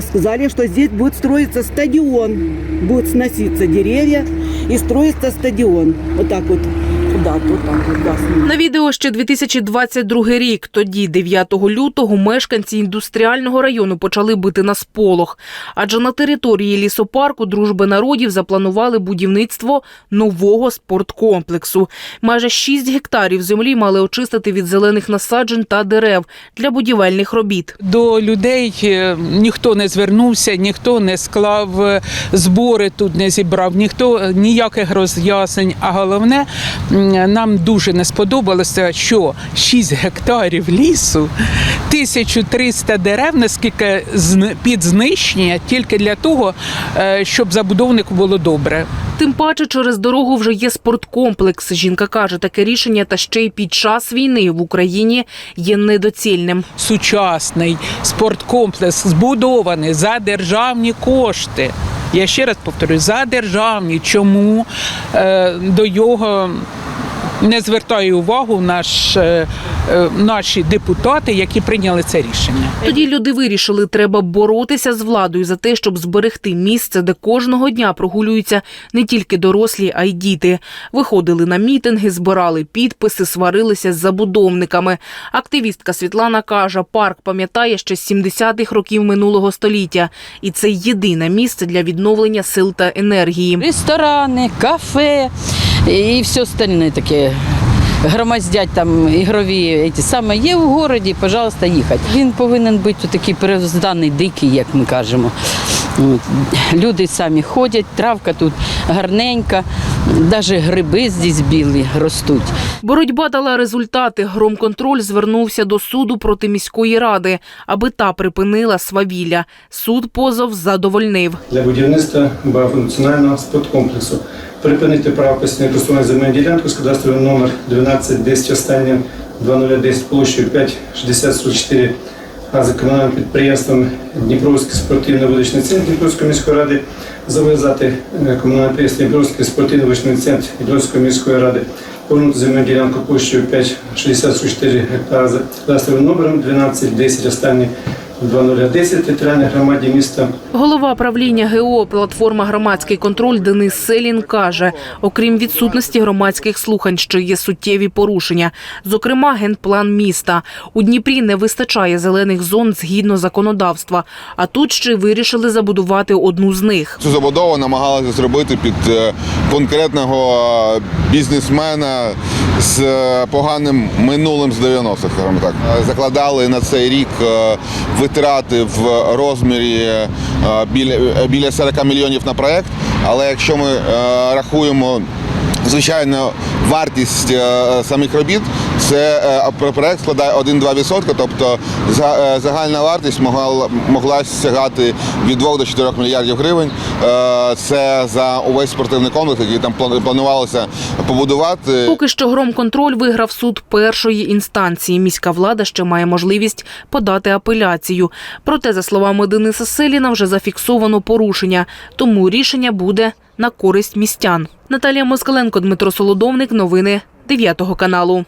Сказали, что здесь будет строиться стадион. Будут сноситься деревья и строится стадион. Вот так вот. Куда-то так да. На відео ще 2022 рік. Тоді, 9 лютого, мешканці індустріального району почали бити на сполох. Адже на території лісопарку дружби народів запланували будівництво нового спорткомплексу. Майже 6 гектарів землі мали очистити від зелених насаджень та дерев для будівельних робіт. До людей е, ніхто не звернувся, ніхто не склав е, збори тут, не зібрав, ніхто е, ніяких роз'яснень. А головне, нам дуже не сподобалося, що 6 гектарів лісу, 1300 дерев, наскільки під знищення, тільки для того, е, щоб забудовнику було добре. Тим паче через дорогу вже є спорткомплекс. Жінка каже, таке рішення та ще й під час війни в Україні є недоцільним. сучасний спорткомплекс збудований за державні кошти. Я ще раз повторюю, за державні. Чому е, до його не звертає увагу наш, е, е, наші депутати, які прийняли це рішення? Тоді люди вирішили, треба боротися з владою за те, щоб зберегти місце, де кожного дня прогулюються не тільки дорослі, а й діти. Виходили на мітинги, збирали підписи, сварилися з забудовниками. Активістка Світлана каже, парк пам'ятає ще з 70-х років минулого століття, і це єдине місце для відновлення сил та енергії. ресторани, кафе і все остальне таке. Громоздять там ігрові ті саме є в городі, пожалуйста, їхати. Він повинен бути такий перевзданий, дикий, як ми кажемо. От. Люди самі ходять, травка тут гарненька, навіть гриби здесь білі ростуть. Боротьба дала результати. Громконтроль звернувся до суду проти міської ради, аби та припинила свавілля. Суд позов задовольнив. для будівництва багатофункціонального спорткомплексу. Припинити право постійного користування земельної ділянки з кадастровим номер 1210 останнє 2010 площею 56044 а за комунальним підприємством Дніпровський спортивно-водичний центр Дніпровської міської ради зобов'язати е, комунальне підприємство Дніпровський спортивно-вуличний центр Дніпровської міської ради повернути земельну ділянку площею 5,64 гектара за кадастровим номером 1210 останнє 2010 територіальній громаді міста Голова правління ГО платформа громадський контроль Денис Селін каже, окрім відсутності громадських слухань, що є суттєві порушення, зокрема генплан міста. У Дніпрі не вистачає зелених зон згідно законодавства. А тут ще вирішили забудувати одну з них. Цю забудову намагалися зробити під е, конкретного е, бізнесмена з е, поганим минулим з 90-х, скажімо так. Е, Закладали на цей рік е, витрати в розмірі біля, е, біля 40 мільйонів на проект. Але якщо ми рахуємо Звичайно, вартість е, самих робіт це е, про- проект складає 1-2%, тобто за- е, загальна вартість могла, могла сягати від 2 до 4 мільярдів гривень. Це за увесь спортивний комплекс, який там планувалося побудувати. Поки що громконтроль виграв суд першої інстанції. Міська влада ще має можливість подати апеляцію. Проте, за словами Дениса Селіна, вже зафіксовано порушення, тому рішення буде на користь містян. Наталія Москаленко, Дмитро Солодовник. Новини 9 каналу.